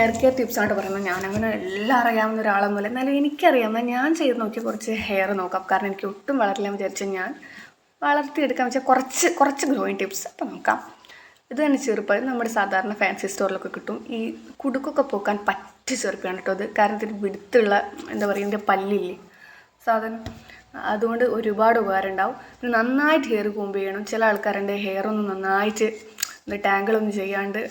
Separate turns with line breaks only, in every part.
Hair care ടിപ്സായിട്ട് പറയുന്നത് ഞാനങ്ങനെ എല്ലാം അറിയാവുന്ന ഒരാളൊന്നുമില്ല. എന്നാലും എനിക്കറിയാവുന്ന ഞാൻ ചെയ്ത് നോക്കിയ കുറച്ച് ഹെയർ നോക്കാം. കാരണം എനിക്ക് ഒട്ടും വളരില്ല വിചാരിച്ച ഞാൻ വളർത്തിയെടുക്കാൻ വെച്ചാൽ കുറച്ച് കുറച്ച് ഗ്രോയിങ് ടിപ്സ് അപ്പോൾ നോക്കാം. ഇത് തന്നെ ചെറുപ്പം നമ്മുടെ സാധാരണ ഫാൻസി സ്റ്റോറിലൊക്കെ കിട്ടും. ഈ കുടുക്കൊക്കെ പോക്കാൻ പറ്റി ചെറുപ്പാണ് കേട്ടോ അത് കാരണം ഇതിന് വിടുത്തുള്ള എന്താ പറയുക ഇതിന്റെ പല്ലില്ലേ? സാധനം. അതുകൊണ്ട് ഒരുപാട് ഉപകാരം ഉണ്ടാവും. നന്നായിട്ട് ഹെയർ കൂമ്പ് ചെയ്യണം. ചില ആൾക്കാരുടെ ഹെയർ ഒന്ന് നന്നായിട്ട് ടാങ്കിളൊന്നും ചെയ്യാണ്ട്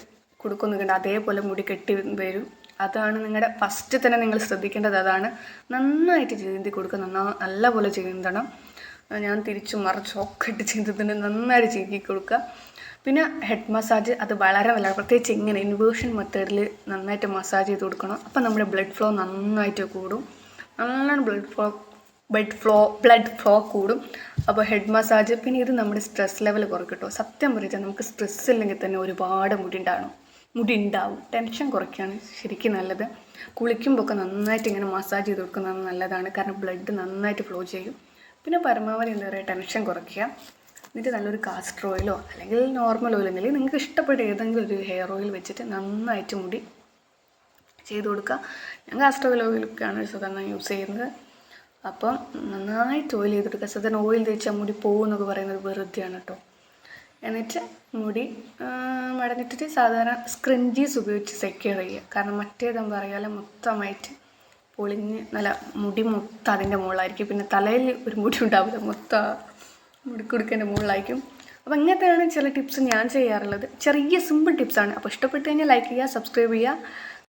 കുടുക്കൊന്നും അതേപോലെ മുടി കെട്ടി വരും. അതാണ് നിങ്ങളുടെ ഫസ്റ്റ് തന്നെ നിങ്ങൾ ശ്രദ്ധിക്കേണ്ടത്. അതാണ് നന്നായിട്ട് ചീന്തി കൊടുക്കുക. നന്നാ നല്ല പോലെ ചീന്തണം ഞാൻ തിരിച്ചു മറിച്ചും ഒക്കെ ഇട്ട് ചീന്തത്തിന് നന്നായിട്ട് ചീന്തി കൊടുക്കുക. പിന്നെ ഹെഡ് മസാജ് അത് വളരെ വളരെ പ്രത്യേകിച്ച് ഇങ്ങനെ ഇൻവേർഷൻ മെത്തേഡിൽ നന്നായിട്ട് മസാജ് ചെയ്ത് കൊടുക്കണം. അപ്പം നമ്മുടെ ബ്ലഡ് ഫ്ലോ നന്നായിട്ട് കൂടും. നല്ലോണം blood flow blood flow blood flow കൂടും. അപ്പോൾ ഹെഡ് മസാജ് പിന്നെ ഇത് നമ്മുടെ സ്ട്രെസ് ലെവൽ കുറയ്ക്കും കേട്ടോ. സത്യം പറഞ്ഞാൽ നമുക്ക് സ്ട്രെസ് ഇല്ലെങ്കിൽ തന്നെ ഒരുപാട് മുടി ഉണ്ടാവണം. മുടി ഉണ്ടാവും ടെൻഷൻ കുറയ്ക്കുകയാണ് ശരിക്കും നല്ലത്. കുളിക്കുമ്പോൾ ഒക്കെ നന്നായിട്ട് ഇങ്ങനെ മസാജ് ചെയ്ത് കൊടുക്കുന്നത് നല്ലതാണ്. കാരണം ബ്ലഡ് നന്നായിട്ട് ഫ്ലോ ചെയ്യും. പിന്നെ പരമാവധി എന്താ പറയുക ടെൻഷൻ കുറയ്ക്കുക. എന്നിട്ട് നല്ലൊരു കാസ്റ്റർ ഓയിലോ അല്ലെങ്കിൽ നോർമൽ ഓയിൽ എന്തെങ്കിലും നിങ്ങൾക്ക് ഇഷ്ടപ്പെട്ട ഏതെങ്കിലും ഒരു ഹെയർ ഓയിൽ വെച്ചിട്ട് നന്നായിട്ട് മുടി ചെയ്ത് കൊടുക്കുക. ഞാൻ കാസ്റ്റർ ഓയിൽ ഓയിലൊക്കെയാണ് സാധാരണ യൂസ് ചെയ്യുന്നത്. അപ്പം നന്നായിട്ട് ഓയിൽ ചെയ്ത് കൊടുക്കുക. സാധാരണ ഓയിൽ തേച്ചാൽ മുടി പോകുമെന്നൊക്കെ പറയുന്നത് വെറുതെയാണ് കേട്ടോ. എന്നിട്ട് മുടി മടഞ്ഞിട്ടിട്ട് സാധാരണ സ്ക്രിഞ്ചീസ് ഉപയോഗിച്ച് സെക്യൂർ ചെയ്യുക. കാരണം മറ്റേതെന്ന് പറയാതെ മൊത്തമായിട്ട് പൊളിഞ്ഞ് നല്ല മുടി മൊത്തം അതിന്റെ മുകളിലായിരിക്കും. പിന്നെ തലയിൽ ഒരു മുടി ഉണ്ടാവില്ല മൊത്തം മുടി കൊടുക്കേണ്ട മുകളിലായിരിക്കും. അപ്പോൾ ഇങ്ങനത്തെയാണ് ചില ടിപ്സ് ഞാൻ ചെയ്യാറുള്ളത്. ചെറിയ സിമ്പിൾ ടിപ്സാണ് അപ്പോൾ ഇഷ്ടപ്പെട്ട് കഴിഞ്ഞാൽ ലൈക്ക് ചെയ്യുക സബ്സ്ക്രൈബ് ചെയ്യുക.